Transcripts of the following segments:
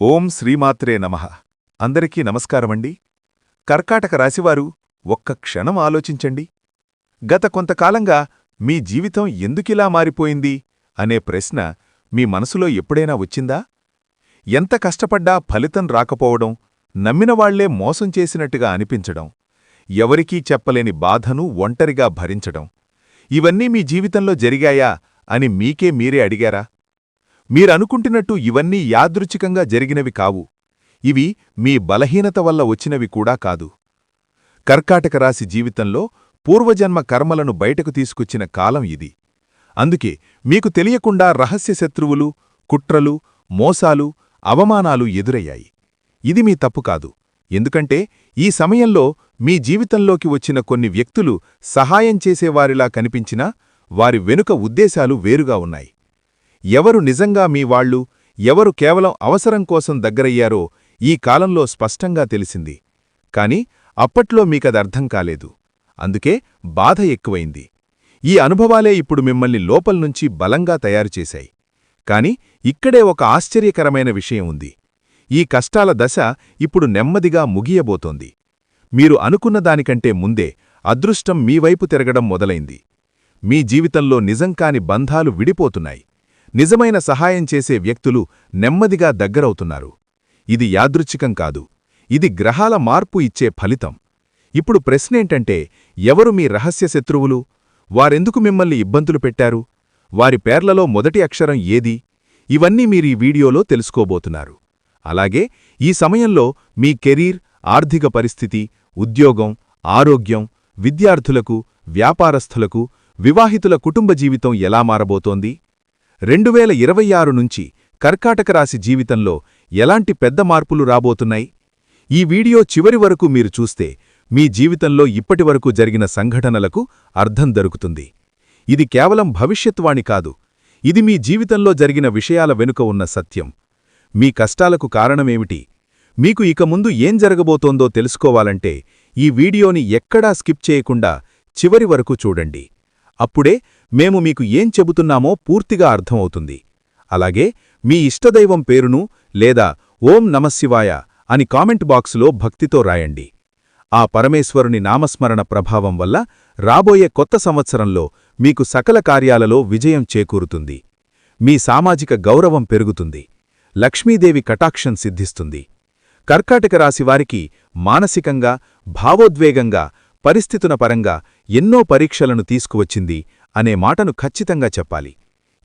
ఓం శ్రీమాత్రే నమః. అందరికీ నమస్కారమండి. కర్కాటక రాశివారు ఒక్క క్షణం ఆలోచించండి. గత కొంతకాలంగా మీ జీవితం ఎందుకిలా మారిపోయింది అనే ప్రశ్న మీ మనసులో ఎప్పుడైనా వచ్చిందా? ఎంత కష్టపడ్డా ఫలితం రాకపోవడం నమ్మినవాళ్ళే మోసం చేసినట్టుగా అనిపించడం ఎవరికీ చెప్పలేని బాధను ఒంటరిగా భరించడం ఇవన్నీ మీ జీవితంలో జరిగాయా అని మీకే మీరే అడిగారా? మీరనుకుంటున్నట్టు ఇవన్నీ యాదృచ్ఛికంగా జరిగినవి కావు. ఇవి మీ బలహీనత వల్ల వచ్చినవి కూడా కాదు. కర్కాటక రాశి జీవితంలో పూర్వజన్మ కర్మలను బయటకు తీసుకొచ్చిన కాలం ఇది. అందుకే మీకు తెలియకుండా రహస్య శత్రువులు కుట్రలు మోసాలు అవమానాలు ఎదురయ్యాయి. ఇది మీ తప్పు కాదు. ఎందుకంటే ఈ సమయంలో మీ జీవితంలోకి వచ్చిన కొన్ని వ్యక్తులు సహాయం చేసేవారిలా కనిపించినా వారి వెనుక ఉద్దేశాలు వేరుగా ఉన్నాయి. ఎవరు నిజంగా మీ వాళ్ళు ఎవరు కేవలం అవసరం కోసం దగ్గరయ్యారో ఈ కాలంలో స్పష్టంగా తెలిసింది. కాని అప్పట్లో మీకదర్థం కాలేదు. అందుకే బాధ ఎక్కువైంది. ఈ అనుభవాలే ఇప్పుడు మిమ్మల్ని లోపల్నుంచి బలంగా తయారుచేశాయి కాని ఇక్కడే ఒక ఆశ్చర్యకరమైన విషయం ఉంది. ఈ కష్టాల దశ ఇప్పుడు నెమ్మదిగా ముగియబోతోంది. మీరు అనుకున్న దానికంటే ముందే అదృష్టం మీవైపు తిరగడం మొదలైంది. మీ జీవితంలో నిజంకాని బంధాలు విడిపోతున్నాయి. నిజమైన సహాయం చేసే వ్యక్తులు నెమ్మదిగా దగ్గరవుతున్నారు. ఇది యాదృచ్ఛికం కాదు. ఇది గ్రహాల మార్పు ఇచ్చే ఫలితం. ఇప్పుడు ప్రశ్నేంటంటే ఎవరు మీ రహస్య శత్రువులు? వారెందుకు మిమ్మల్ని ఇబ్బందులు పెట్టారు? వారి పేర్లలో మొదటి అక్షరం ఏది? ఇవన్నీ మీరీ వీడియోలో తెలుసుకోబోతున్నారు. అలాగే ఈ సమయంలో మీ కెరీర్ ఆర్థిక పరిస్థితి ఉద్యోగం ఆరోగ్యం విద్యార్థులకు వ్యాపారస్థులకు వివాహితుల కుటుంబ జీవితం ఎలా మారబోతోంది? రెండువేల ఇరవై ఆరు నుంచి కర్కాటక రాశి జీవితంలో ఎలాంటి పెద్ద మార్పులు రాబోతున్నాయి? ఈ వీడియో చివరి వరకు మీరు చూస్తే మీ జీవితంలో ఇప్పటివరకు జరిగిన సంఘటనలకు అర్థం దొరుకుతుంది. ఇది కేవలం భవిష్యత్వాణి కాదు ఇది మీ జీవితంలో జరిగిన విషయాల వెనుక ఉన్న సత్యం. మీ కష్టాలకు కారణమేమిటి? మీకు ఇక ముందు ఏం జరగబోతోందో తెలుసుకోవాలంటే ఈ వీడియోని ఎక్కడా స్కిప్ చేయకుండా చివరి వరకు చూడండి. అప్పుడే మేము మీకు ఏం చెబుతున్నామో పూర్తిగా అర్థమవుతుంది. అలాగే మీ ఇష్టదైవం పేరును లేదా ఓం నమశివాయ అని కామెంట్ బాక్సులో భక్తితో రాయండి. ఆ పరమేశ్వరుని నామస్మరణ ప్రభావం వల్ల రాబోయే కొత్త సంవత్సరంలో మీకు సకల కార్యాలలో విజయం చేకూరుతుంది. మీ సామాజిక గౌరవం పెరుగుతుంది. లక్ష్మీదేవి కటాక్షం సిద్ధిస్తుంది. కర్కాటక రాశివారికి మానసికంగా భావోద్వేగంగా పరిస్థితుల పరంగా ఎన్నో పరీక్షలను తీసుకువచ్చింది అనే మాటను ఖచ్చితంగా చెప్పాలి.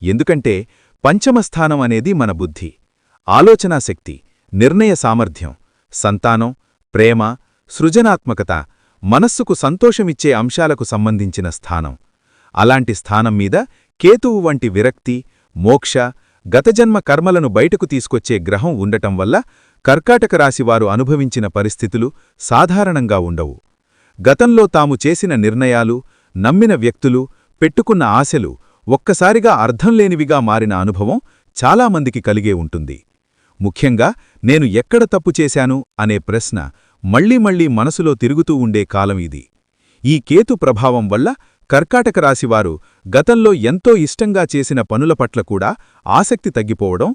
ఎందుకంటే పంచమస్థానం అనేది మన బుద్ధి ఆలోచనాశక్తి నిర్ణయ సామర్థ్యం సంతానం ప్రేమ సృజనాత్మకత మనస్సుకు సంతోషమిచ్చే అంశాలకు సంబంధించిన స్థానం. అలాంటి స్థానం మీద కేతువు వంటి విరక్తి మోక్ష గతజన్మ కర్మలను బయటకు తీసుకొచ్చే గ్రహం ఉండటం వల్ల కర్కాటక రాశివారు అనుభవించిన పరిస్థితులు సాధారణంగా ఉండవు. గతంలో తాము చేసిన నిర్ణయాలు నమ్మిన వ్యక్తులు పెట్టుకున్న ఆశలు ఒక్కసారిగా అర్థంలేనివిగా మారిన అనుభవం చాలామందికి కలిగే ఉంటుంది. ముఖ్యంగా నేను ఎక్కడ తప్పు చేశాను అనే ప్రశ్న మళ్ళీ మళ్ళీ మనసులో తిరుగుతూ ఉండే కాలం ఇది. ఈ కేతు ప్రభావం వల్ల కర్కాటక రాశివారు గతంలో ఎంతో ఇష్టంగా చేసిన పనుల పట్ల కూడా ఆసక్తి తగ్గిపోవడం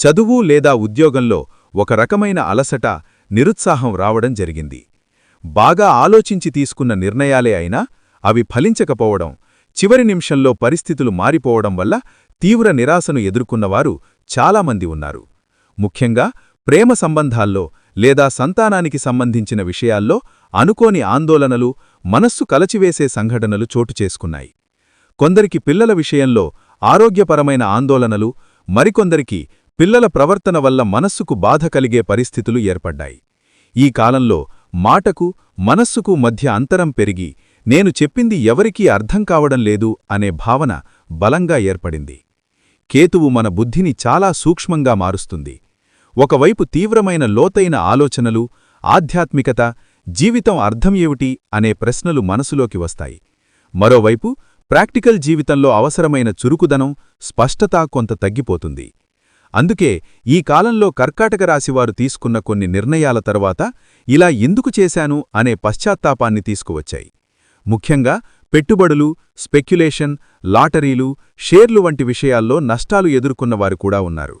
చదువు లేదా ఉద్యోగంలో ఒక రకమైన అలసట నిరుత్సాహం రావడం జరిగింది. బాగా ఆలోచించి తీసుకున్న నిర్ణయాలే అయినా అవి ఫలించకపోవడం చివరి నిమిషంలో పరిస్థితులు మారిపోవడం వల్ల తీవ్ర నిరాశను ఎదుర్కొన్నవారు చాలామంది ఉన్నారు. ముఖ్యంగా ప్రేమ సంబంధాల్లో లేదా సంతానానికి సంబంధించిన విషయాల్లో అనుకోని ఆందోళనలు మనస్సు కలచివేసే సంఘటనలు చోటు చేసుకున్నాయి. కొందరికి పిల్లల విషయంలో ఆరోగ్యపరమైన ఆందోళనలు మరికొందరికి పిల్లల ప్రవర్తన వల్ల మనస్సుకు బాధ కలిగే పరిస్థితులు ఏర్పడ్డాయి. ఈ కాలంలో మాటకు మనస్సుకు మధ్య అంతరం పెరిగి నేను చెప్పింది ఎవరికీ అర్థం కావడం లేదు అనే భావన బలంగా ఏర్పడింది. కేతువు మన బుద్ధిని చాలా సూక్ష్మంగా మారుస్తుంది. ఒకవైపు తీవ్రమైన లోతైన ఆలోచనలు ఆధ్యాత్మికత జీవితం అర్థం ఏమిటి అనే ప్రశ్నలు మనసులోకి వస్తాయి. మరోవైపు ప్రాక్టికల్ జీవితంలో అవసరమైన చురుకుదనం స్పష్టత కొంత తగ్గిపోతుంది. అందుకే ఈ కాలంలో కర్కాటక రాశివారు తీసుకున్న కొన్ని నిర్ణయాల తరువాత ఇలా ఎందుకు చేశాను అనే పశ్చాత్తాపాన్ని తీసుకువచ్చాయి. ముఖ్యంగా పెట్టుబడులు స్పెక్యులేషన్ లాటరీలు షేర్లు వంటి విషయాల్లో నష్టాలు ఎదుర్కొన్నవారు కూడా ఉన్నారు.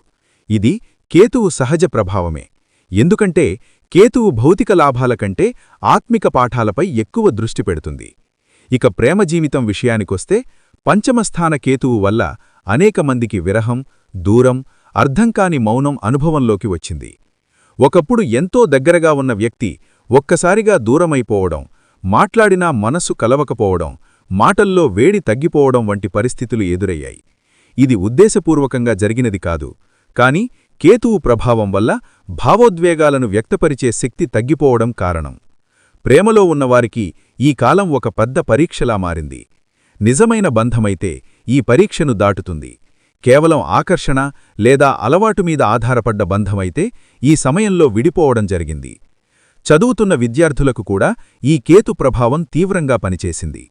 ఇది కేతువు సహజ ప్రభావమే. ఎందుకంటే కేతువు భౌతిక లాభాల కంటే ఆత్మిక పాఠాలపై ఎక్కువ దృష్టి పెడుతుంది. ఇక ప్రేమ జీవితం విషయానికొస్తే పంచమస్థాన కేతువు వల్ల అనేక మందికి విరహం దూరం అర్థంకాని మౌనం అనుభవంలోకి వచ్చింది. ఒకప్పుడు ఎంతో దగ్గరగా ఉన్న వ్యక్తి ఒక్కసారిగా దూరమైపోవడం మాట్లాడినా మనసు కలవకపోవడం మాటల్లో వేడి తగ్గిపోవడం వంటి పరిస్థితులు ఎదురయ్యాయి. ఇది ఉద్దేశపూర్వకంగా జరిగినది కాదు. కాని కేతువు ప్రభావం వల్ల భావోద్వేగాలను వ్యక్తపరిచే శక్తి తగ్గిపోవడం కారణం. ప్రేమలో ఉన్నవారికి ఈ కాలం ఒక పెద్ద పరీక్షలా మారింది. నిజమైన బంధమైతే ఈ పరీక్షను దాటుతుంది. కేవలం ఆకర్షణ లేదా అలవాటు మీద ఆధారపడ్డ బంధమైతే ఈ సమయంలో విడిపోవడం జరిగింది. చదువుతున్న విద్యార్థులకు కూడా ఈ కేతు ప్రభావం తీవ్రంగా పనిచేసింది.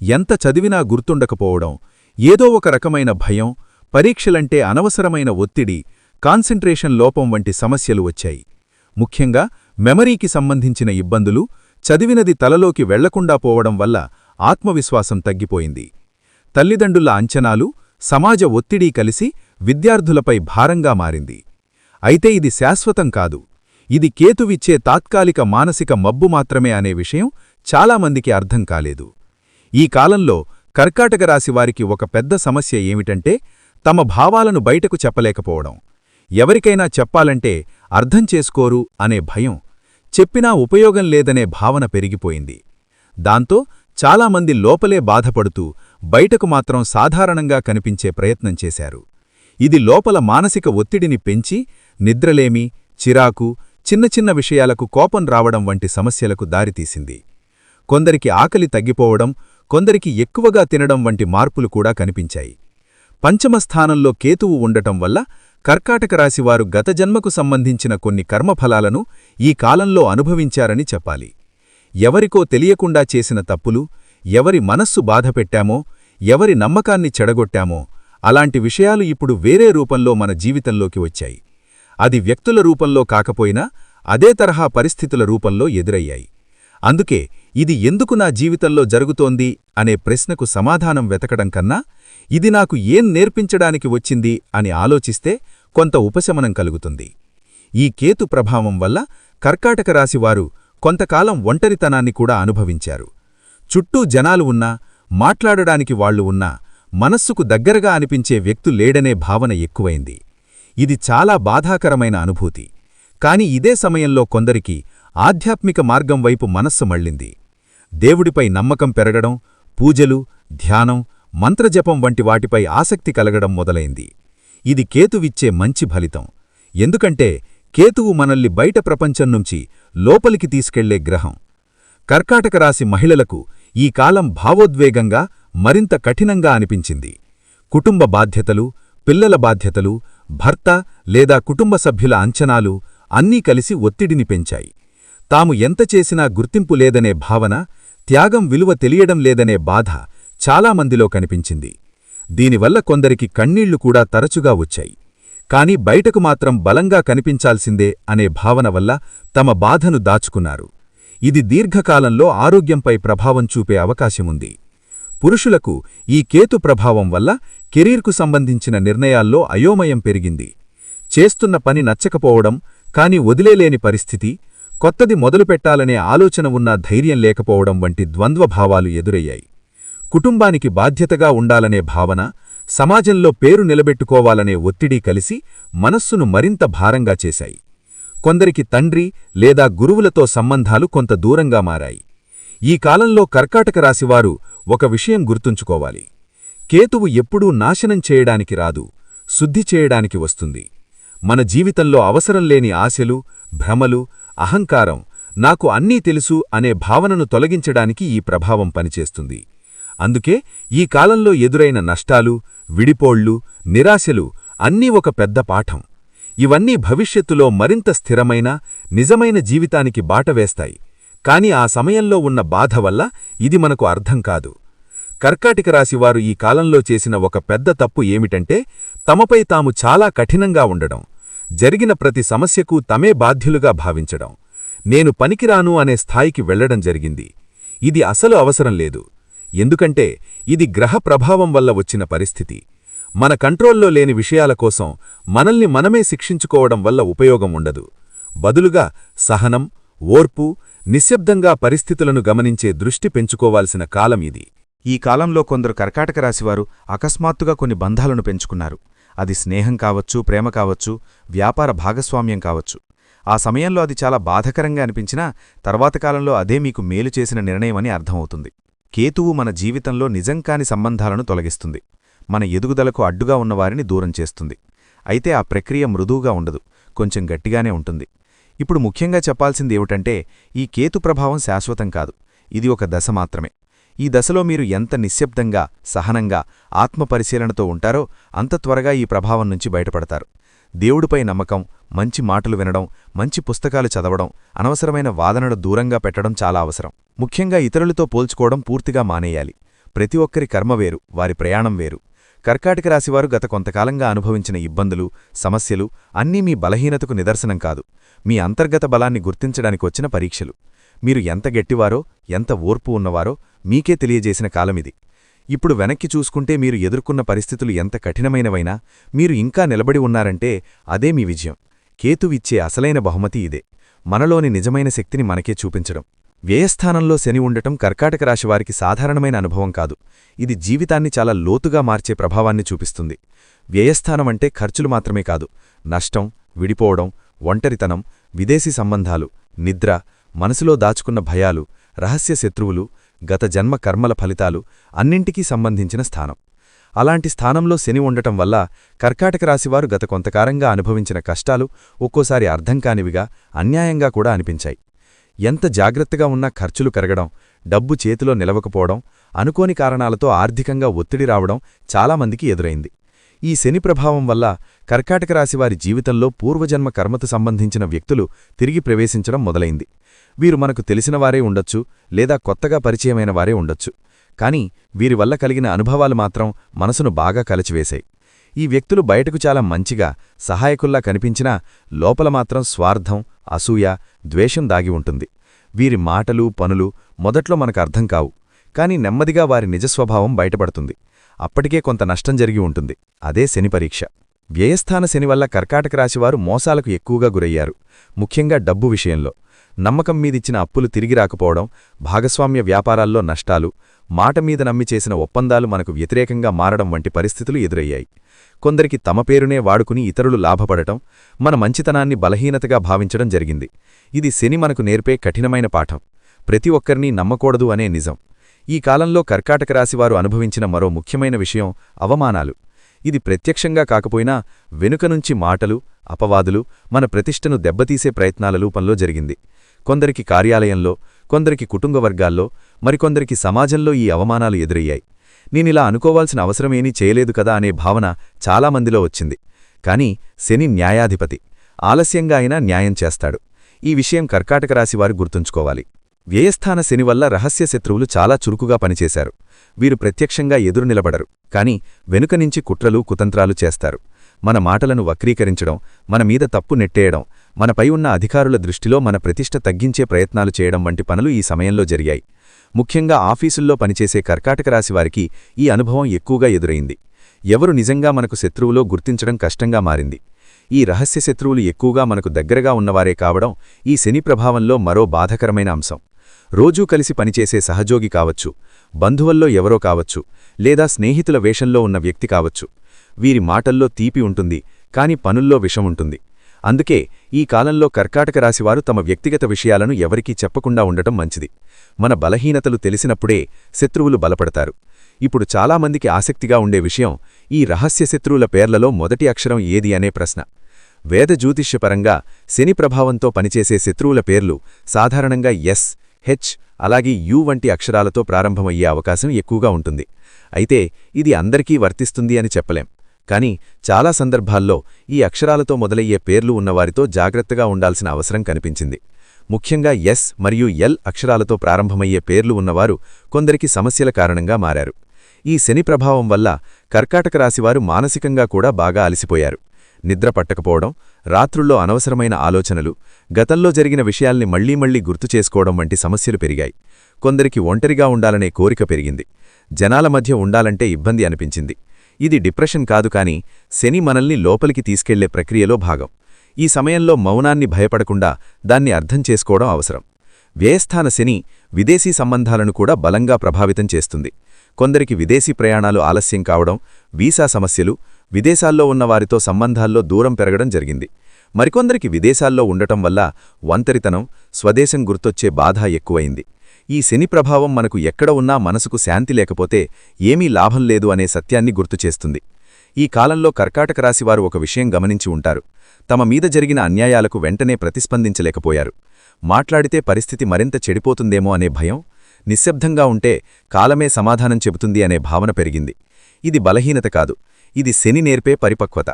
ఎంత చదివినా గుర్తుండకపోవడం ఏదో ఒక రకమైన భయం పరీక్షలంటే అనవసరమైన ఒత్తిడి కాన్సంట్రేషన్ లోపం వంటి సమస్యలు వచ్చాయి. ముఖ్యంగా మెమరీకి సంబంధించిన ఇబ్బందులు చదివినది తలలోకి వెళ్ళకుండా పోవడం వల్ల ఆత్మవిశ్వాసం తగ్గిపోయింది. తల్లిదండ్రుల అంచనాలు సమాజ ఒత్తిడి కలిసి విద్యార్థులపై భారంగా మారింది. అయితే ఇది శాశ్వతం కాదు. ఇది కేతువిచ్చే తాత్కాలిక మానసిక మబ్బు మాత్రమే అనే విషయం చాలామందికి అర్థం కాలేదు. ఈ కాలంలో కర్కాటక రాశివారికి ఒక పెద్ద సమస్య ఏమిటంటే తమ భావాలను బయటకు చెప్పలేకపోవడం. ఎవరికైనా చెప్పాలంటే అర్థం చేసుకోరు అనే భయం చెప్పినా ఉపయోగం లేదనే భావన పెరిగిపోయింది. దాంతో చాలామంది లోపలే బాధపడుతూ బయటకు మాత్రం సాధారణంగా కనిపించే ప్రయత్నం చేశారు. ఇది లోపల మానసిక ఒత్తిడిని పెంచి నిద్రలేమి చిరాకు చిన్న చిన్న విషయాలకు కోపం రావడం వంటి సమస్యలకు దారితీసింది. కొందరికి ఆకలి తగ్గిపోవడం కొందరికి ఎక్కువగా తినడం వంటి మార్పులు కూడా కనిపించాయి. పంచమస్థానంలో కేతువు ఉండటం వల్ల కర్కాటక రాశివారు గత జన్మకు సంబంధించిన కొన్ని కర్మఫలాలను ఈ కాలంలో అనుభవించారని చెప్పాలి. ఎవరికో తెలియకుండా చేసిన తప్పులు ఎవరి మనస్సు బాధపెట్టామో ఎవరి నమ్మకాన్ని చెడగొట్టామో అలాంటి విషయాలు ఇప్పుడు వేరే రూపంలో మన జీవితంలోకి వచ్చాయి. అది వ్యక్తుల రూపంలో కాకపోయినా అదే తరహా పరిస్థితుల రూపంలో ఎదురయ్యాయి. అందుకే ఇది ఎందుకు నా జీవితంలో జరుగుతోంది అనే ప్రశ్నకు సమాధానం వెతకడం కన్నా ఇది నాకు ఏం నేర్పించడానికి వచ్చింది అని ఆలోచిస్తే కొంత ఉపశమనం కలుగుతుంది. ఈ కేతు ప్రభావం వల్ల కర్కాటక రాశివారు కొంతకాలం ఒంటరితనాన్ని కూడా అనుభవించారు. చుట్టూ జనాలు ఉన్నా మాట్లాడడానికి వాళ్ళు ఉన్నా మనస్సుకు దగ్గరగా అనిపించే వ్యక్తు లేడనే భావన ఎక్కువైంది. ఇది చాలా బాధాకరమైన అనుభూతి. కాని ఇదే సమయంలో కొందరికి ఆధ్యాత్మిక మార్గం వైపు మనస్సు మళ్ళింది. దేవుడిపై నమ్మకం పెరగడం పూజలు ధ్యానం మంత్రజపం వంటి వాటిపై ఆసక్తి కలగడం మొదలైంది. ఇది కేతువిచ్చే మంచి ఫలితం. ఎందుకంటే కేతువు మనల్ని బయట ప్రపంచం నుంచి లోపలికి తీసుకెళ్ళే గ్రహం. కర్కాటక రాశి మహిళలకు ఈ కాలం భావోద్వేగంగా మరింత కఠినంగా అనిపించింది. కుటుంబ బాధ్యతలు పిల్లల బాధ్యతలు భర్త లేదా కుటుంబ సభ్యుల అంచనాలు అన్నీ కలిసి ఒత్తిడిని పెంచాయి. తాము ఎంత చేసినా గుర్తింపు లేదనే భావన త్యాగం విలువ తెలియడం లేదనే బాధ చాలామందిలో కనిపించింది. దీనివల్ల కొందరికి కన్నీళ్ళు కూడా తరచుగా వచ్చాయి. కాని బయటకు మాత్రం బలంగా కనిపించాల్సిందే అనే భావన వల్ల తమ బాధను దాచుకున్నారు. ఇది దీర్ఘకాలంలో ఆరోగ్యంపై ప్రభావం చూపే అవకాశముంది. పురుషులకు ఈ కేతు ప్రభావం వల్ల కెరీర్కు సంబంధించిన నిర్ణయాల్లో అయోమయం పెరిగింది. చేస్తున్న పని నచ్చకపోవడం కాని వదిలేలేని పరిస్థితి కొత్తది మొదలుపెట్టాలనే ఆలోచన ఉన్న ధైర్యం లేకపోవడం వంటి ద్వంద్వభావాలు ఎదురయ్యాయి. కుటుంబానికి బాధ్యతగా ఉండాలనే భావన సమాజంలో పేరు నిలబెట్టుకోవాలనే ఒత్తిడి కలిసి మనస్సును మరింత భారంగా చేశాయి. కొందరికి తండ్రి లేదా గురువులతో సంబంధాలు కొంత దూరంగా మారాయి. ఈ కాలంలో కర్కాటక రాశివారు ఒక విషయం గుర్తుంచుకోవాలి. కేతువు ఎప్పుడూ నాశనం చేయడానికి రాదు శుద్ధి చేయడానికి వస్తుంది. మన జీవితంలో అవసరం లేని ఆశలు భ్రమలు అహంకారం నాకు అన్నీ తెలుసు అనే భావనను తొలగించడానికి ఈ ప్రభావం పనిచేస్తుంది. అందుకే ఈ కాలంలో ఎదురైన నష్టాలు విడిపోళ్ళు నిరాశలు అన్నీ ఒక పెద్ద పాఠం. ఇవన్నీ భవిష్యత్తులో మరింత స్థిరమైన నిజమైన జీవితానికి బాటవేస్తాయి కాని ఆ సమయంలో ఉన్న బాధ వల్ల ఇది మనకు అర్థం కాదు. కర్కాటిక రాశివారు ఈ కాలంలో చేసిన ఒక పెద్ద తప్పు ఏమిటంటే తమపై తాము చాలా కఠినంగా ఉండడం. జరిగిన ప్రతి సమస్యకు తమే బాధ్యులుగా భావించడం. నేను పనికిరాను అనే స్థాయికి వెళ్ళడం జరిగింది. ఇది అసలు అవసరం లేదు. ఎందుకంటే ఇది గ్రహ ప్రభావం వల్ల వచ్చిన పరిస్థితి. మన కంట్రోల్లో లేని విషయాల కోసం మనల్ని మనమే శిక్షించుకోవడం వల్ల ఉపయోగం ఉండదు. బదులుగా సహనం ఓర్పు నిశ్శబ్దంగా పరిస్థితులను గమనించే దృష్టి పెంచుకోవాల్సిన కాలం ఇది. ఈ కాలంలో కొందరు కర్కాటక రాశివారు అకస్మాత్తుగా కొన్ని బంధాలను పెంచుకున్నారు. అది స్నేహం కావచ్చు ప్రేమ కావచ్చు వ్యాపార భాగస్వామ్యం కావచ్చు. ఆ సమయంలో అది చాలా బాధకరంగా అనిపించినా తర్వాత కాలంలో అదే మీకు మేలు చేసిన నిర్ణయమని అర్థమవుతుంది. కేతువు మన జీవితంలో నిజం కాని సంబంధాలను తొలగిస్తుంది. మన ఎదుగుదలకు అడ్డుగా ఉన్నవారిని దూరం చేస్తుంది. అయితే ఆ ప్రక్రియ మృదువుగా ఉండదు కొంచెం గట్టిగానే ఉంటుంది. ఇప్పుడు ముఖ్యంగా చెప్పాల్సింది ఏమిటంటే ఈ కేతు ప్రభావం శాశ్వతం కాదు ఇది ఒక దశ మాత్రమే. ఈ దశలో మీరు ఎంత నిశ్శబ్దంగా సహనంగా ఆత్మపరిశీలనతో ఉంటారో అంత త్వరగా ఈ ప్రభావం నుంచి బయటపడతారు. దేవుడిపై నమ్మకం మంచి మాటలు వినడం మంచి పుస్తకాలు చదవడం అనవసరమైన వాదనలు దూరంగా పెట్టడం చాలా అవసరం. ముఖ్యంగా ఇతరులతో పోల్చుకోవడం పూర్తిగా మానేయాలి. ప్రతి ఒక్కరి కర్మ వేరు వారి ప్రయాణం వేరు. కర్కాటక రాశివారు గత కొంతకాలంగా అనుభవించిన ఇబ్బందులు సమస్యలు అన్నీ మీ బలహీనతకు నిదర్శనం కాదు. మీ అంతర్గత బలాన్ని గుర్తించడానికి వచ్చిన పరీక్షలు. మీరు ఎంత గట్టివారో ఎంత ఓర్పు ఉన్నవారో మీకే తెలియజేసిన కాలమిది ఇప్పుడు వెనక్కి చూసుకుంటే మీరు ఎదుర్కొన్న పరిస్థితులు ఎంత కఠినమైనవైనా మీరు ఇంకా నిలబడి ఉన్నారంటే అదే మీ విజయం. కేతువిచ్చే అసలైన బహుమతి ఇదే. మనలోని నిజమైన శక్తిని మనకే చూపించడం. వ్యయస్థానంలో శని ఉండటం కర్కాటక రాశివారికి సాధారణమైన అనుభవం కాదు. ఇది జీవితాన్ని చాలా లోతుగా మార్చే ప్రభావాన్ని చూపిస్తుంది. వ్యయస్థానం అంటే ఖర్చులు మాత్రమే కాదు. నష్టం విడిపోవడం ఒంటరితనం విదేశీ సంబంధాలు నిద్ర మనసులో దాచుకున్న భయాలు రహస్య శత్రువులు గత జన్మ కర్మల ఫలితాలు అన్నింటికీ సంబంధించిన స్థానం. అలాంటి స్థానంలో శని ఉండటం వల్ల కర్కాటక రాశివారు గత కొంతకారంగా అనుభవించిన కష్టాలు ఒక్కోసారి అర్థం కానివిగా అన్యాయంగా కూడా అనిపించాయి. ఎంత జాగ్రత్తగా ఉన్నా ఖర్చులు కరగడం డబ్బు చేతిలో నిలవకపోవడం అనుకోని కారణాలతో ఆర్థికంగా ఒత్తిడి రావడం చాలామందికి ఎదురైంది. ఈ శని ప్రభావం వల్ల కర్కాటక రాశివారి జీవితంలో పూర్వజన్మ కర్మకు సంబంధించిన వ్యక్తులు తిరిగి ప్రవేశించడం మొదలైంది. వీరు మనకు తెలిసినవారే ఉండొచ్చు లేదా కొత్తగా పరిచయమైన వారే ఉండొచ్చు. కాని వీరి వల్ల కలిగిన అనుభవాలు మాత్రం మనసును బాగా కలచివేశాయి. ఈ వ్యక్తులు బయటకు చాలా మంచిగా సహాయకుల్లా కనిపించినా లోపల మాత్రం స్వార్థం అసూయ ద్వేషం దాగి ఉంటుంది. వీరి మాటలు పనులు మొదట్లో మనకు అర్థం కావు. కాని నెమ్మదిగా వారి నిజస్వభావం బయటపడుతుంది. అప్పటికే కొంత నష్టం జరిగి ఉంటుంది. అదే శని పరీక్ష. వ్యయస్థాన శని వల్ల కర్కాటక రాశివారు మోసాలకు ఎక్కువగా గురయ్యారు. ముఖ్యంగా డబ్బు విషయంలో. నమ్మకం మీదిచ్చిన అప్పులు తిరిగి రాకపోవడం భాగస్వామ్య వ్యాపారాల్లో నష్టాలు మాట మీద నమ్మి చేసిన ఒప్పందాలు మనకు వ్యతిరేకంగా మారడం వంటి పరిస్థితులు ఎదురయ్యాయి. కొందరికి తమ పేరునే వాడుకుని ఇతరులు లాభపడటం మన మంచితనాన్ని బలహీనతగా భావించడం జరిగింది. ఇది శని మనకు నేర్పే కఠినమైన పాఠం. ప్రతి ఒక్కరినీ నమ్మకూడదు అనే నిజం. ఈ కాలంలో కర్కాటక రాశివారు అనుభవించిన మరో ముఖ్యమైన విషయం అవమానాలు. ఇది ప్రత్యక్షంగా కాకపోయినా వెనుక నుంచి మాటలు అపవాదులు మన ప్రతిష్టను దెబ్బతీసే ప్రయత్నాల రూపంలో జరిగింది. కొందరికి కార్యాలయంలో కొందరికి కుటుంబ వర్గాల్లో మరికొందరికి సమాజంలో ఈ అవమానాలు ఎదురయ్యాయి. నేనిలా అనుకోవాల్సిన అవసరమేమీ చేయలేదు కదా అనే భావన చాలామందిలో వచ్చింది. కాని శని న్యాయాధిపతి. ఆలస్యంగా అయినా న్యాయం చేస్తాడు. ఈ విషయం కర్కాటక రాశివారు గుర్తుంచుకోవాలి. వ్యయస్థాన శని వల్ల రహస్య శత్రువులు చాలా చురుకుగా పనిచేశారు. వీరు ప్రత్యక్షంగా ఎదురు నిలబడరు. కాని వెనుక నుంచి కుట్రలు కుతంత్రాలు చేస్తారు. మన మాటలను వక్రీకరించడం మన మీద తప్పు నెట్టేయడం మనపై ఉన్న అధికారుల దృష్టిలో మన ప్రతిష్ట తగ్గించే ప్రయత్నాలు చేయడం వంటి పనులు ఈ సమయంలో జరిగాయి. ముఖ్యంగా ఆఫీసుల్లో పనిచేసే కర్కాటక రాశివారికి ఈ అనుభవం ఎక్కువగా ఎదురైంది. ఎవరు నిజంగా మనకు శత్రువులో గుర్తించడం కష్టంగా మారింది. ఈ రహస్య శత్రువులు ఎక్కువగా మనకు దగ్గరగా ఉన్నవారే కావడం ఈ శని ప్రభావంలో మరో బాధకరమైన అంశం. రోజూ కలిసి పనిచేసే సహజోగి కావచ్చు బంధువల్లో ఎవరో కావచ్చు లేదా స్నేహితుల వేషంలో ఉన్న వ్యక్తి కావచ్చు. వీరి మాటల్లో తీపి ఉంటుంది కాని పనుల్లో విషముంటుంది. అందుకే ఈ కాలంలో కర్కాటక రాశివారు తమ వ్యక్తిగత విషయాలను ఎవరికీ చెప్పకుండా ఉండటం మంచిది. మన బలహీనతలు తెలిసినప్పుడే శత్రువులు బలపడతారు. ఇప్పుడు చాలామందికి ఆసక్తిగా ఉండే విషయం ఈ రహస్య శత్రువుల పేర్లలో మొదటి అక్షరం ఏది అనే ప్రశ్న. వేద జ్యోతిష్యపరంగా శని ప్రభావంతో పనిచేసే శత్రువుల పేర్లు సాధారణంగా ఎస్ హెచ్ అలాగే యు వంటి అక్షరాలతో ప్రారంభమయ్యే అవకాశం ఎక్కువగా ఉంటుంది. అయితే ఇది అందరికీ వర్తిస్తుంది అని చెప్పలేం. కాని చాలా సందర్భాల్లో ఈ అక్షరాలతో మొదలయ్యే పేర్లు ఉన్నవారితో జాగ్రత్తగా ఉండాల్సిన అవసరం కనిపించింది. ముఖ్యంగా ఎస్ మరియు ఎల్ అక్షరాలతో ప్రారంభమయ్యే పేర్లు ఉన్నవారు కొందరికి సమస్యల కారణంగా మారారు. ఈ శని ప్రభావం వల్ల కర్కాటక రాశివారు మానసికంగా కూడా బాగా అలసిపోయారు. నిద్ర పట్టకపోవడం రాత్రుల్లో అనవసరమైన ఆలోచనలు గతంలో జరిగిన విషయాల్ని మళ్ళీ మళ్ళీ గుర్తు చేసుకోవడం వంటి సమస్యలు పెరిగాయి. కొందరికి ఒంటరిగా ఉండాలనే కోరిక పెరిగింది. జనాల మధ్య ఉండాలంటే ఇబ్బంది అనిపించింది. ఇది డిప్రెషన్ కాదు కాని శని మనల్ని లోపలికి తీసుకెళ్ళే ప్రక్రియలో భాగం. ఈ సమయంలో మౌనాన్ని భయపడకుండా దాన్ని అర్థం చేసుకోవడం అవసరం. వ్యయస్థాన శని విదేశీ సంబంధాలను కూడా బలంగా ప్రభావితం చేస్తుంది. కొందరికి విదేశీ ప్రయాణాలు ఆలస్యం కావడం వీసా సమస్యలు విదేశాల్లో ఉన్నవారితో సంబంధాల్లో దూరం పెరగడం జరిగింది. మరికొందరికి విదేశాల్లో ఉండటం వల్ల వంతరితనం స్వదేశం గుర్తొచ్చే బాధ ఎక్కువైంది. ఈ శని ప్రభావం మనకు ఎక్కడ ఉన్నా మనసుకు శాంతి లేకపోతే ఏమీ లాభం లేదు అనే సత్యాన్ని గుర్తుచేస్తుంది ఈ కాలంలో కర్కాటక రాశివారు ఒక విషయం గమనించి ఉంటారు. తమ మీద జరిగిన అన్యాయాలకు వెంటనే ప్రతిస్పందించలేకపోయారు. మాట్లాడితే పరిస్థితి మరింత చెడిపోతుందేమో అనే భయం నిశ్శబ్దంగా ఉంటే కాలమే సమాధానం చెబుతుంది అనే భావన పెరిగింది. ఇది బలహీనత కాదు ఇది శని నేర్పే పరిపక్వత.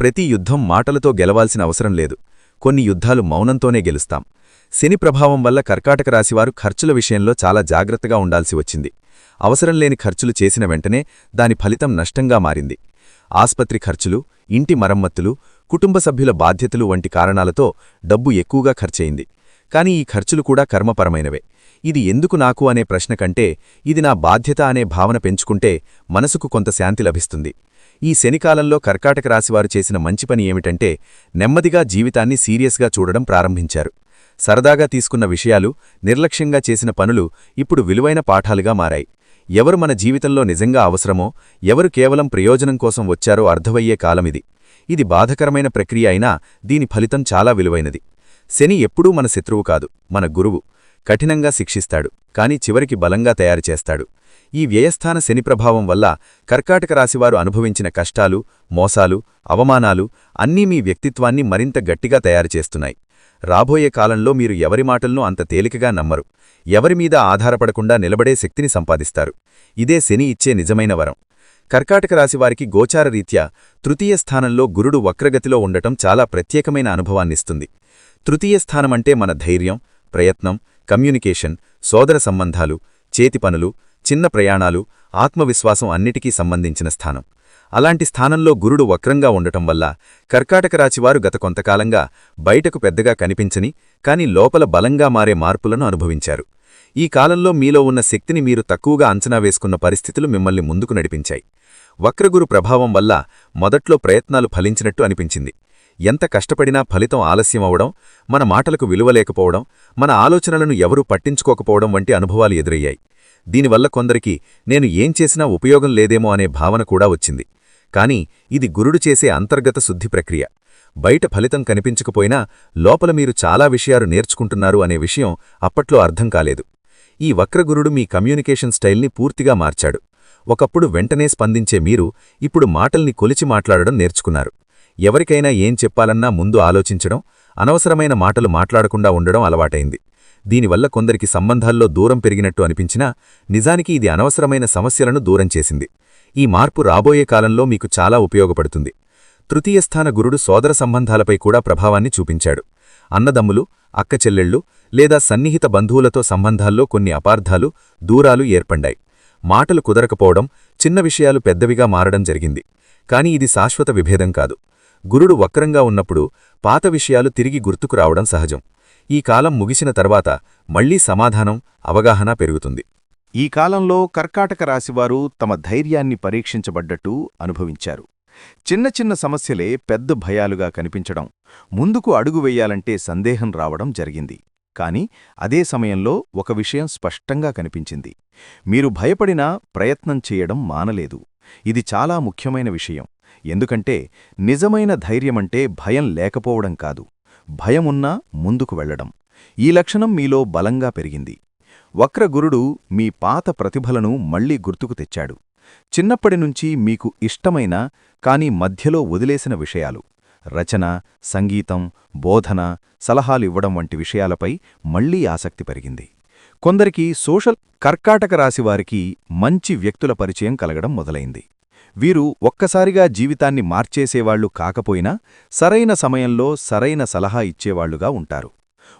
ప్రతి యుద్ధం మాటలతో గెలవాల్సిన అవసరం లేదు. కొన్ని యుద్ధాలు మౌనంతోనే గెలుస్తాం. శని ప్రభావం వల్ల కర్కాటక రాశివారు ఖర్చుల విషయంలో చాలా జాగ్రత్తగా ఉండాల్సి వచ్చింది. అవసరం లేని ఖర్చులు చేసిన వెంటనే దాని ఫలితం నష్టంగా మారింది. ఆస్పత్రి ఖర్చులు ఇంటి మరమ్మతులు కుటుంబ సభ్యుల బాధ్యతలు వంటి కారణాలతో డబ్బు ఎక్కువగా ఖర్చయింది. కాని ఈ ఖర్చులు కూడా కర్మపరమైనవే. ఇది ఎందుకు నాకు అనే ప్రశ్న కంటే ఇది నా బాధ్యత అనే భావన పెంచుకుంటే మనసుకు కొంత శాంతి లభిస్తుంది. ఈ శనికాలంలో కర్కాటక రాశివారు చేసిన మంచి పని ఏమిటంటే నెమ్మదిగా జీవితాన్ని సీరియస్గా చూడడం ప్రారంభించారు. సరదాగా తీసుకున్న విషయాలు నిర్లక్ష్యంగా చేసిన పనులు ఇప్పుడు విలువైన పాఠాలుగా మారాయి. ఎవరు మన జీవితంలో నిజంగా అవసరమో ఎవరు కేవలం ప్రయోజనం కోసం వచ్చారో అర్థమయ్యే కాలమిది. ఇది బాధకరమైన ప్రక్రియ అయినా దీని ఫలితం చాలా విలువైనది. శని ఎప్పుడూ మన శత్రువు కాదు మన గురువు. కఠినంగా శిక్షిస్తాడు కాని చివరికి బలంగా తయారుచేస్తాడు ఈ వ్యయస్థాన శని ప్రభావం వల్ల కర్కాటక రాశివారు అనుభవించిన కష్టాలు మోసాలు అవమానాలు అన్నీ మీ వ్యక్తిత్వాన్ని మరింత గట్టిగా తయారుచేస్తున్నాయి రాబోయే కాలంలో మీరు ఎవరి మాటలను అంత తేలికగా నమ్మరు. ఎవరిమీద ఆధారపడకుండా నిలబడే శక్తిని సంపాదిస్తారు. ఇదే శని ఇచ్చే నిజమైన వరం. కర్కాటక రాశివారికి గోచారరీత్యా తృతీయ స్థానంలో గురుడు వక్రగతిలో ఉండటం చాలా ప్రత్యేకమైన అనుభవాన్నిస్తుంది తృతీయ స్థానమంటే మన ధైర్యం ప్రయత్నం కమ్యూనికేషన్ సోదర సంబంధాలు చేతి పనులు చిన్న ప్రయాణాలు ఆత్మవిశ్వాసం అన్నిటికీ సంబంధించిన స్థానం. అలాంటి స్థానంలో గురుడు వక్రంగా ఉండటం వల్ల కర్కాటక రాశివారు గత కొంతకాలంగా బయటకు పెద్దగా కనిపించని కాని లోపల బలంగా మారే మార్పులను అనుభవించారు. ఈ కాలంలో మీలో ఉన్న శక్తిని మీరు తక్కువగా అంచనా వేసుకున్న పరిస్థితులు మిమ్మల్ని ముందుకు నడిపించాయి. వక్రగురు ప్రభావం వల్ల మొదట్లో ప్రయత్నాలు ఫలించినట్టు అనిపించింది. ఎంత కష్టపడినా ఫలితం ఆలస్యం అవడం మన మాటలకు విలువలేకపోవడం మన ఆలోచనలను ఎవరూ పట్టించుకోకపోవడం వంటి అనుభవాలు ఎదురయ్యాయి. దీనివల్ల కొందరికి నేను ఏం చేసినా ఉపయోగం లేదేమో అనే భావన కూడా వచ్చింది. కాని ఇది గురుడు చేసే అంతర్గత శుద్ధి ప్రక్రియ. బయట ఫలితం కనిపించకపోయినా లోపల మీరు చాలా విషయాలు నేర్చుకుంటున్నారు అనే విషయం అప్పట్లో అర్థం కాలేదు. ఈ వక్రగురుడు మీ కమ్యూనికేషన్ స్టైల్ని పూర్తిగా మార్చాడు. ఒకప్పుడు వెంటనే స్పందించే మీరు ఇప్పుడు మాటల్ని కొలిచి మాట్లాడడం నేర్చుకున్నారు. ఎవరికైనా ఏం చెప్పాలన్నా ముందు ఆలోచించడం అనవసరమైన మాటలు మాట్లాడకుండా ఉండడం అలవాటైంది. దీనివల్ల కొందరికి సంబంధాల్లో దూరం పెరిగినట్టు అనిపించినా నిజానికి ఇది అనవసరమైన సమస్యలను దూరం చేసింది. ఈ మార్పు రాబోయే కాలంలో మీకు చాలా ఉపయోగపడుతుంది. తృతీయస్థాన గురుడు సోదర సంబంధాలపై కూడా ప్రభావాన్ని చూపించాడు. అన్నదమ్ములు అక్కచెల్లెళ్ళు లేదా సన్నిహిత బంధువులతో సంబంధాల్లో కొన్ని అపార్థాలు దూరాలు ఏర్పడ్డాయి. మాటలు కుదరకపోవడం చిన్న విషయాలు పెద్దవిగా మారడం జరిగింది. కాని ఇది శాశ్వత విభేదం కాదు. గురుడు వక్రంగా ఉన్నప్పుడు పాత విషయాలు తిరిగి గుర్తుకు రావడం సహజం. ఈ కాలం ముగిసిన తర్వాత మళ్ళీ సమాధానం అవగాహన పెరుగుతుంది. ఈ కాలంలో కర్కాటక రాశివారు తమ ధైర్యాన్ని పరీక్షించబడ్డట్టు అనుభవించారు. చిన్న చిన్న సమస్యలే పెద్ద భయాలుగా కనిపించడం ముందుకు అడుగు వెయ్యాలంటే సందేహం రావడం జరిగింది. కాని అదే సమయంలో ఒక విషయం స్పష్టంగా కనిపించింది. మీరు భయపడినా ప్రయత్నం చేయడం మానలేదు. ఇది చాలా ముఖ్యమైన విషయం. ఎందుకంటే నిజమైన ధైర్యమంటే భయం లేకపోవడం కాదు. భయమున్నా ముందుకు వెళ్ళడం ఈ లక్షణం మీలో బలంగా పెరిగింది. వక్రగురుడు మీ పాత ప్రతిభలను మళ్ళీ గుర్తుకు తెచ్చాడు. చిన్నప్పటినుంచి మీకు ఇష్టమైన కాని మధ్యలో వదిలేసిన విషయాలు రచన సంగీతం బోధన సలహాలివ్వడం వంటి విషయాలపై మళ్ళీ ఆసక్తి పెరిగింది. కొందరికి సోషల్ కర్కాటక రాశివారికి మంచి వ్యక్తుల పరిచయం కలగడం మొదలైంది. వీరు ఒక్కసారిగా జీవితాన్ని మార్చేసేవాళ్ళు కాకపోయినా సరైన సమయంలో సరైన సలహా ఇచ్చేవాళ్ళుగా ఉంటారు.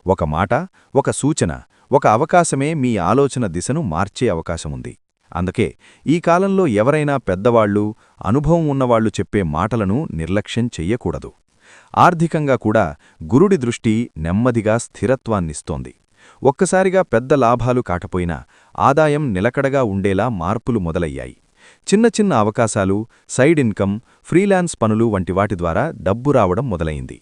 ఒక మాట ఒక సూచన ఒక అవకాశమే మీ ఆలోచన దిశను మార్చే అవకాశముంది. అందుకే ఈ కాలంలో ఎవరైనా పెద్దవాళ్ళు అనుభవం ఉన్నవాళ్ళు చెప్పే మాటలను నిర్లక్ష్యం చెయ్యకూడదు. ఆర్థికంగా కూడా గురుడి దృష్టి నెమ్మదిగా స్థిరత్వాన్నిస్తోంది. ఒక్కసారిగా పెద్ద లాభాలు కాకపోయినా ఆదాయం నిలకడగా ఉండేలా మార్పులు మొదలయ్యాయి. చిన్న చిన్న అవకాశాలు సైడ్ ఇన్కమ్ ఫ్రీలాన్స్ పనులు వంటి వాటి ద్వారా డబ్బు రావడం మొదలైంది.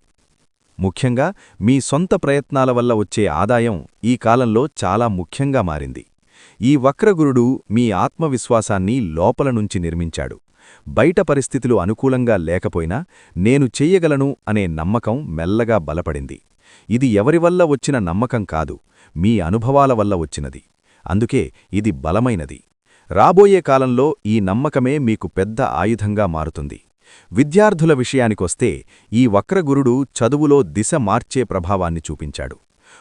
ముఖ్యంగా మీ సొంత ప్రయత్నాల వల్ల వచ్చే ఆదాయం ఈ కాలంలో చాలా ముఖ్యంగా మారింది. ఈ వక్రగురుడు మీ ఆత్మవిశ్వాసాన్ని లోపల నుంచి నిర్మించాడు. బయట పరిస్థితులు అనుకూలంగా లేకపోయినా నేను చెయ్యగలను అనే నమ్మకం మెల్లగా బలపడింది. ఇది ఎవరివల్ల వచ్చిన నమ్మకం కాదు మీ అనుభవాల వల్ల వచ్చినది. అందుకే ఇది బలమైనది. రాబోయే కాలంలో ఈ నమ్మకమే మీకు పెద్ద ఆయుధంగా మారుతుంది. విద్యార్థుల విషయానికొస్తే ఈ వక్రగురుడు చదువులో దిశ మార్చే ప్రభావాన్ని చూపించాడు.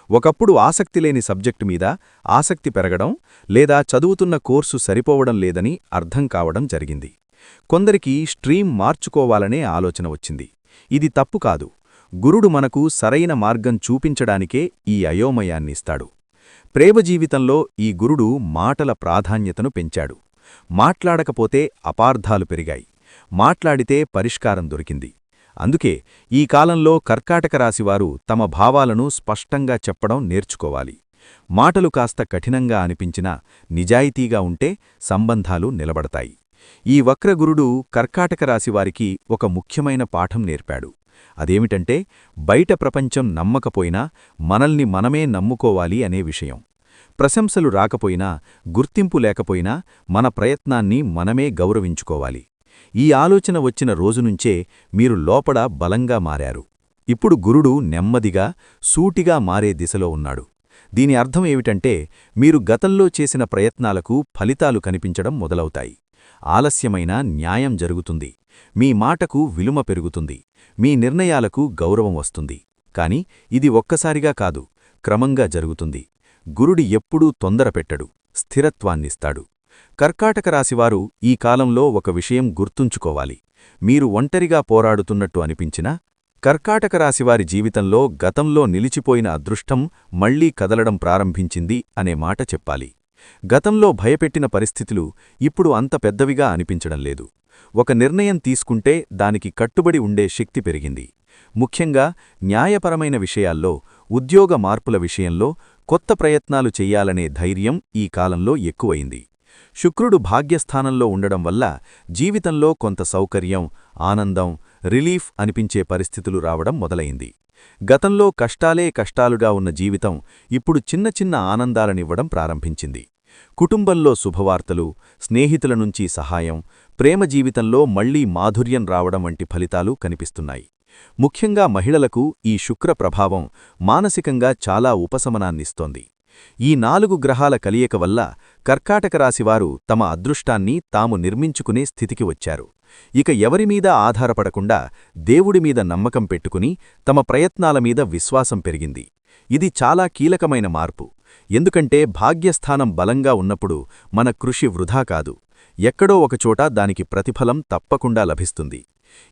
ఒకప్పుడు ఆసక్తిలేని సబ్జెక్టు మీద ఆసక్తి పెరగడం లేదా చదువుతున్న కోర్సు సరిపోవడం లేదని అర్థం కావడం జరిగింది. కొందరికి స్ట్రీమ్ మార్చుకోవాలనే ఆలోచన వచ్చింది. ఇది తప్పు కాదు. గురుడు మనకు సరైన మార్గం చూపించడానికే ఈ అయోమయాన్నిస్తాడు ప్రేమ జీవితంలో ఈ గురుడు మాటల ప్రాధాన్యతను పెంచాడు. మాట్లాడకపోతే అపార్థాలు పెరిగాయి. మాట్లాడితే పరిష్కారం దొరికింది. అందుకే ఈ కాలంలో కర్కాటక రాశివారు తమ భావాలను స్పష్టంగా చెప్పడం నేర్చుకోవాలి. మాటలు కాస్త కఠినంగా అనిపించినా నిజాయితీగా ఉంటే సంబంధాలు నిలబడతాయి. ఈ వక్రగురుడు కర్కాటక రాశివారికి ఒక ముఖ్యమైన పాఠం నేర్పాడు. అదేమిటంటే బయట ప్రపంచం నమ్మకపోయినా మనల్ని మనమే నమ్ముకోవాలి అనే విషయం. ప్రశంసలు రాకపోయినా గుర్తింపు లేకపోయినా మన ప్రయత్నాన్ని మనమే గౌరవించుకోవాలి. ఈ ఆలోచన వచ్చిన రోజునుంచే మీరు లోపడ బలంగా మారారు. ఇప్పుడు గురుడు నెమ్మదిగా సూటిగా మారే దిశలో ఉన్నాడు. దీని అర్థం ఏమిటంటే మీరు గతంలో చేసిన ప్రయత్నాలకు ఫలితాలు కనిపించడం మొదలవుతాయి. ఆలస్యమైన న్యాయం జరుగుతుంది. మీ మాటకు విలుమ పెరుగుతుంది. మీ నిర్ణయాలకు గౌరవం వస్తుంది. కాని ఇది ఒక్కసారిగా కాదు క్రమంగా జరుగుతుంది. గురుడి ఎప్పుడూ తొందరపెట్టడు స్థిరత్వాన్నిస్తాడు. కర్కాటక రాశివారు ఈ కాలంలో ఒక విషయం గుర్తుంచుకోవాలి. మీరు ఒంటరిగా పోరాడుతున్నట్టు అనిపించినా కర్కాటక రాశివారి జీవితంలో గతంలో నిలిచిపోయిన అదృష్టం మళ్ళీ కదలడం ప్రారంభించింది అనే మాట చెప్పాలి. గతంలో భయపెట్టిన పరిస్థితులు ఇప్పుడు అంత పెద్దవిగా అనిపించడం లేదు. ఒక నిర్ణయం తీసుకుంటే దానికి కట్టుబడి ఉండే శక్తి పెరిగింది. ముఖ్యంగా న్యాయపరమైన విషయాల్లో ఉద్యోగ మార్పుల విషయంలో కొత్త ప్రయత్నాలు చెయ్యాలనే ధైర్యం ఈ కాలంలో ఎక్కువయింది శుక్రుడు భాగ్యస్థానంలో ఉండడం వల్ల జీవితంలో కొంత సౌకర్యం ఆనందం రిలీఫ్ అనిపించే పరిస్థితులు రావడం మొదలైంది. గతంలో కష్టాలే కష్టాలుగా ఉన్న జీవితం ఇప్పుడు చిన్న చిన్న ఆనందాలనివ్వడం ప్రారంభించింది. కుటుంబంలో శుభవార్తలు స్నేహితుల నుంచి సహాయం ప్రేమ జీవితంలో మళ్ళీ మాధుర్యం రావడం వంటి ఫలితాలు కనిపిస్తున్నాయి. ముఖ్యంగా మహిళలకు ఈ శుక్ర ప్రభావం మానసికంగా చాలా ఉపశమనాన్నిస్తోంది. ఈ నాలుగు గ్రహాల కలియక వల్ల కర్కాటక రాశివారు తమ అదృష్టాన్ని తాము నిర్మించుకునే స్థితికి వచ్చారు. ఇక ఎవరిమీద ఆధారపడకుండా దేవుడిమీద నమ్మకం పెట్టుకుని తమ ప్రయత్నాల మీద విశ్వాసం పెరిగింది. ఇది చాలా కీలకమైన మార్పు. ఎందుకంటే భాగ్యస్థానం బలంగా ఉన్నప్పుడు మన కృషి వృధా కాదు. ఎక్కడో ఒకచోట దానికి ప్రతిఫలం తప్పకుండా లభిస్తుంది.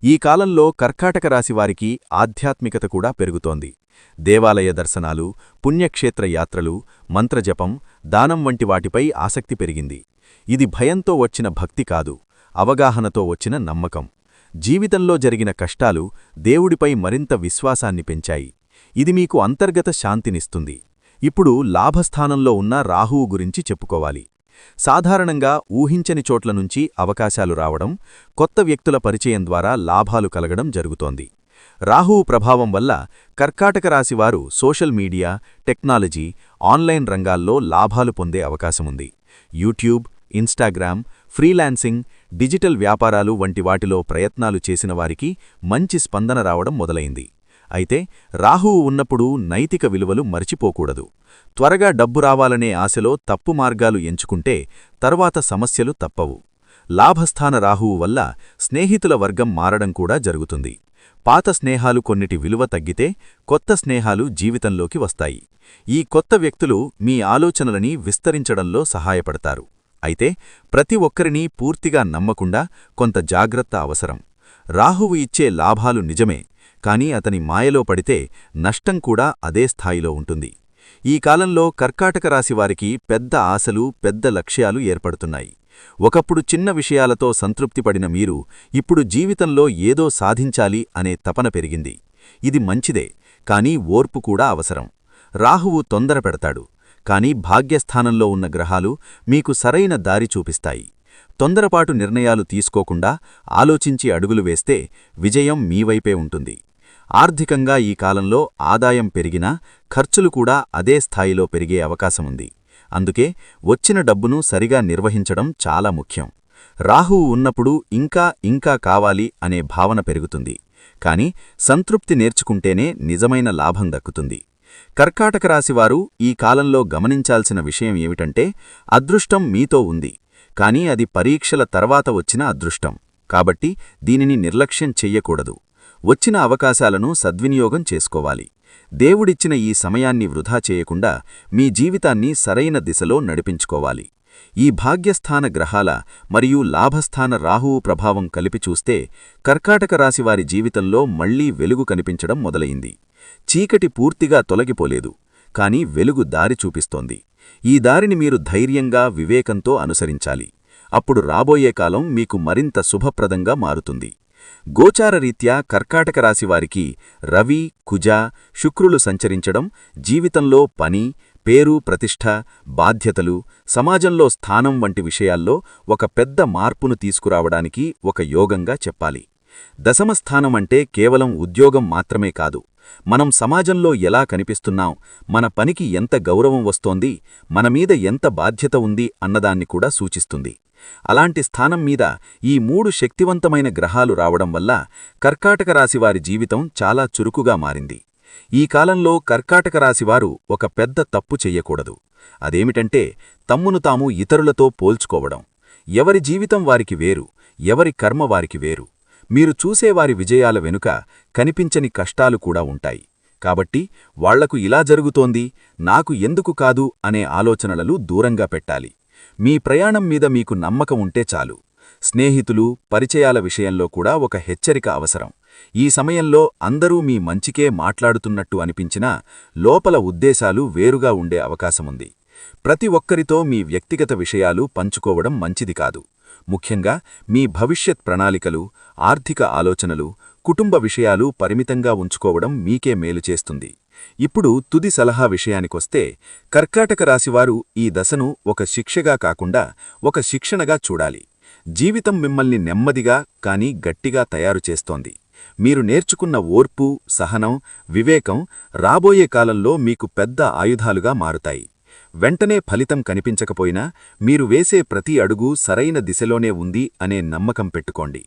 ఈ కాలంలో కర్కాటక రాశివారికి ఆధ్యాత్మికత కూడా పెరుగుతోంది. దేవాలయ దర్శనాలు పుణ్యక్షేత్ర యాత్రలు మంత్రజపం దానం వంటి వాటిపై ఆసక్తి పెరిగింది. ఇది భయంతో వచ్చిన భక్తి కాదు అవగాహనతో వచ్చిన నమ్మకం. జీవితంలో జరిగిన కష్టాలు దేవుడిపై మరింత విశ్వాసాన్ని పెంచాయి. ఇది మీకు అంతర్గత శాంతినిస్తుంది. ఇప్పుడు లాభస్థానంలో ఉన్న రాహువు గురించి చెప్పుకోవాలి. సాధారణంగా ఊహించని చోట్ల నుంచి అవకాశాలు రావడం కొత్త వ్యక్తుల పరిచయం ద్వారా లాభాలు కలగడం జరుగుతోంది. రాహువు ప్రభావం వల్ల కర్కాటక రాశివారు సోషల్ మీడియా టెక్నాలజీ ఆన్లైన్ రంగాల్లో లాభాలు పొందే అవకాశముంది యూట్యూబ్ ఇన్స్టాగ్రామ్ ఫ్రీలాన్సింగ్ డిజిటల్ వ్యాపారాలు వంటి వాటిలో ప్రయత్నాలు చేసిన వారికి మంచి స్పందన రావడం మొదలైంది. అయితే రాహువు ఉన్నప్పుడు నైతిక విలువలు మరిచిపోకూడదు. త్వరగా డబ్బు రావాలనే ఆశలో తప్పు మార్గాలు ఎంచుకుంటే తర్వాత సమస్యలు తప్పవు. లాభస్థాన రాహువు వల్ల స్నేహితుల వర్గం మారడం కూడా జరుగుతుంది. పాత స్నేహాలు కొన్నిటి విలువ తగ్గితే కొత్త స్నేహాలు జీవితంలోకి వస్తాయి. ఈ కొత్త వ్యక్తులు మీ ఆలోచనలని విస్తరించడంలో సహాయపడతారు. అయితే ప్రతి ఒక్కరినీ పూర్తిగా నమ్మకుండా కొంత జాగ్రత్త అవసరం. రాహువు ఇచ్చే లాభాలు నిజమే కాని అతని మాయలో పడితే నష్టం కూడా అదే స్థాయిలో ఉంటుంది. ఈ కాలంలో కర్కాటక రాశివారికి పెద్ద ఆశలు పెద్ద లక్ష్యాలు ఏర్పడుతున్నాయి. ఒకప్పుడు చిన్న విషయాలతో సంతృప్తిపడిన మీరు ఇప్పుడు జీవితంలో ఏదో సాధించాలి అనే తపన పెరిగింది. ఇది మంచిదే కానీ ఓర్పు కూడా అవసరం. రాహువు తొందర పెడతాడు కాని భాగ్యస్థానంలో ఉన్న గ్రహాలు మీకు సరైన దారి చూపిస్తాయి. తొందరపాటు నిర్ణయాలు తీసుకోకుండా ఆలోచించి అడుగులు వేస్తే విజయం మీవైపే ఉంటుంది. ఆర్థికంగా ఈ కాలంలో ఆదాయం పెరిగినా ఖర్చులు కూడా అదే స్థాయిలో పెరిగే అవకాశముంది. అందుకే వచ్చిన డబ్బును సరిగా నిర్వహించడం చాలా ముఖ్యం. రాహువు ఉన్నప్పుడు ఇంకా ఇంకా కావాలి అనే భావన పెరుగుతుంది. కాని సంతృప్తి నేర్చుకుంటేనే నిజమైన లాభం దక్కుతుంది. కర్కాటక రాశివారు ఈ కాలంలో గమనించాల్సిన విషయం ఏమిటంటే అదృష్టం మీతో ఉంది. కానీ అది పరీక్షల తర్వాత వచ్చిన అదృష్టం. కాబట్టి దీనిని నిర్లక్ష్యం చెయ్యకూడదు. వచ్చిన అవకాశాలను సద్వినియోగం చేసుకోవాలి. దేవుడిచ్చిన ఈ సమయాన్ని వృధా చేయకుండా మీ జీవితాన్ని సరైన దిశలో నడిపించుకోవాలి. ఈ భాగ్యస్థాన గ్రహాల మరియు లాభస్థాన రాహువు ప్రభావం కలిపి చూస్తే కర్కాటక రాశివారి జీవితంలో మళ్ళీ వెలుగు కనిపించడం మొదలయింది చీకటి పూర్తిగా తొలగిపోలేదు కాని వెలుగు దారి చూపిస్తోంది. ఈ దారిని మీరు ధైర్యంగా వివేకంతో అనుసరించాలి. అప్పుడు రాబోయే కాలం మీకు మరింత శుభప్రదంగా మారుతుంది. గోచారరీత్యా కర్కాటక రాశివారికి రవి కుజ శుక్రులు సంచరించడం జీవితంలో పని పేరు ప్రతిష్ఠ బాధ్యతలు సమాజంలో స్థానం వంటి విషయాల్లో ఒక పెద్ద మార్పును తీసుకురావడానికి ఒక యోగంగా చెప్పాలి. దశమస్థానం అంటే కేవలం ఉద్యోగం మాత్రమే కాదు. మనం సమాజంలో ఎలా కనిపిస్తున్నాం మన పనికి ఎంత గౌరవం వస్తోంది మనమీద ఎంత బాధ్యత ఉంది అన్నదాన్ని కూడా సూచిస్తుంది. అలాంటి స్థానం మీద ఈ మూడు శక్తివంతమైన గ్రహాలు రావడం వల్ల కర్కాటక రాశివారి జీవితం చాలా చురుకుగా మారింది. ఈ కాలంలో కర్కాటక రాశివారు ఒక పెద్ద తప్పు చెయ్యకూడదు అదేమిటంటే తమ్మును తాము ఇతరులతో పోల్చుకోవడం. ఎవరి జీవితం వారికి వేరు ఎవరి కర్మ వారికి వేరు. మీరు చూసేవారి విజయాల వెనుక కనిపించని కష్టాలు కూడా ఉంటాయి. కాబట్టి వాళ్ళకు ఇలా జరుగుతోంది నాకు ఎందుకు కాదు అనే ఆలోచనలను దూరంగా పెట్టాలి. మీ ప్రయాణం మీద మీకు నమ్మకం ఉంటే చాలు. స్నేహితులు పరిచయాల విషయంలో కూడా ఒక హెచ్చరిక అవసరం. ఈ సమయంలో అందరూ మీ మంచికే మాట్లాడుతున్నట్టు అనిపించినా లోపల ఉద్దేశాలు వేరుగా ఉండే అవకాశముంది. ప్రతి ఒక్కరితో మీ వ్యక్తిగత విషయాలు పంచుకోవడం మంచిది కాదు. ముఖ్యంగా మీ భవిష్యత్ ప్రణాళికలు ఆర్థిక ఆలోచనలు కుటుంబ విషయాలు పరిమితంగా ఉంచుకోవడం మీకే మేలు చేస్తుంది. ఇప్పుడు తుది సలహా విషయానికొస్తే కర్కాటక రాశివారు ఈ దశను ఒక శిక్షగా కాకుండా ఒక శిక్షణగా చూడాలి. జీవితం మిమ్మల్ని నెమ్మదిగా కాని గట్టిగా తయారు చేస్తోంది. మీరు నేర్చుకున్న ఓర్పు సహనం వివేకం రాబోయే కాలంలో మీకు పెద్ద ఆయుధాలుగా మారుతాయి. వెంటనే ఫలితం కనిపించకపోయినా మీరు వేసే ప్రతి అడుగు సరైన దిశలోనే ఉంది అనే నమ్మకం పెట్టుకోండి.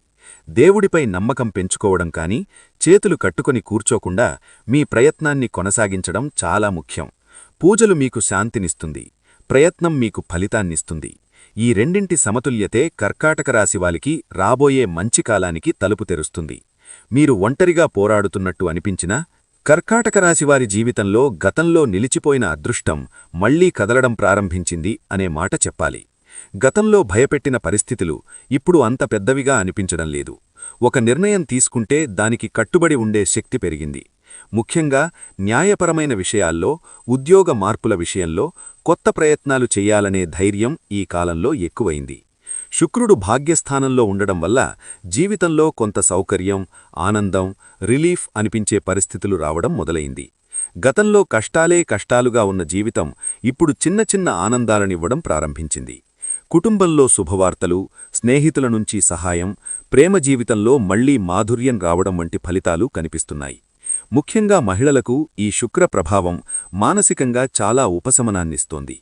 దేవుడిపై నమ్మకం పెంచుకోవడం కాని చేతులు కట్టుకొని కూర్చోకుండా మీ ప్రయత్నాన్ని కొనసాగించడం చాలా ముఖ్యం. పూజలు మీకు శాంతినిస్తుంది. ప్రయత్నం మీకు ఫలితాన్నిస్తుంది. ఈ రెండింటి సమతుల్యతే కర్కాటక రాశివాలికి రాబోయే మంచి కాలానికి తలుపు తెరుస్తుంది. మీరు ఒంటరిగా పోరాడుతున్నట్టు అనిపించినా కర్కాటక రాశివారి జీవితంలో గతంలో నిలిచిపోయిన అదృష్టం మళ్ళీ కదలడం ప్రారంభించింది అనే మాట చెప్పాలి. గతంలో భయపెట్టిన పరిస్థితులు ఇప్పుడు అంత పెద్దవిగా అనిపించడం లేదు. ఒక నిర్ణయం తీసుకుంటే దానికి కట్టుబడి ఉండే శక్తి పెరిగింది. ముఖ్యంగా న్యాయపరమైన విషయాల్లో ఉద్యోగ మార్పుల విషయంలో కొత్త ప్రయత్నాలు చెయ్యాలనే ధైర్యం ఈ కాలంలో ఎక్కువైంది. శుక్రుడు భాగ్యస్థానంలో ఉండడం వల్ల జీవితంలో కొంత సౌకర్యం ఆనందం రిలీఫ్ అనిపించే పరిస్థితులు రావడం మొదలైంది. గతంలో కష్టాలే కష్టాలుగా ఉన్న జీవితం ఇప్పుడు చిన్న చిన్న ఆనందాలనివ్వడం ప్రారంభించింది. కుటుంబంలో శుభవార్తలు స్నేహితుల నుంచి సహాయం ప్రేమ జీవితంలో మళ్ళీ మాధుర్యం రావడం వంటి ఫలితాలు కనిపిస్తున్నాయి. ముఖ్యంగా మహిళలకు ఈ శుక్ర ప్రభావం మానసికంగా చాలా ఉపశమనాన్నిస్తోంది.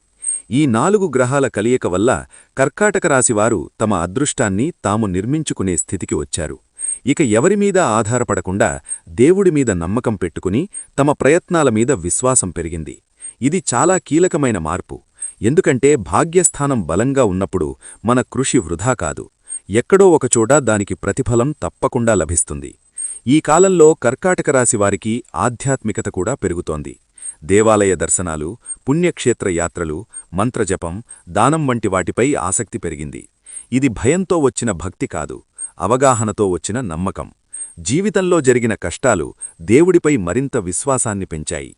ఈ నాలుగు గ్రహాల కలియక వల్ల కర్కాటక రాశివారు తమ అదృష్టాన్ని తాము నిర్మించుకునే స్థితికి వచ్చారు. ఇక ఎవరిమీద ఆధారపడకుండా దేవుడిమీద నమ్మకం పెట్టుకుని తమ ప్రయత్నాల మీద విశ్వాసం పెరిగింది. ఇది చాలా కీలకమైన మార్పు. ఎందుకంటే భాగ్యస్థానం బలంగా ఉన్నప్పుడు మన కృషి వృధా కాదు. ఎక్కడో ఒకచోట దానికి ప్రతిఫలం తప్పకుండా లభిస్తుంది. ఈ కాలంలో కర్కాటక రాశివారికి ఆధ్యాత్మికత కూడా పెరుగుతోంది. దేవాలయ దర్శనాలు పుణ్యక్షేత్ర యాత్రలు మంత్రజపం దానం వంటి వాటిపై ఆసక్తి పెరిగింది. ఇది భయంతో వచ్చిన భక్తి కాదు అవగాహనతో వచ్చిన నమ్మకం. జీవితంలో జరిగిన కష్టాలు దేవుడిపై మరింత విశ్వాసాన్ని పెంచాయి.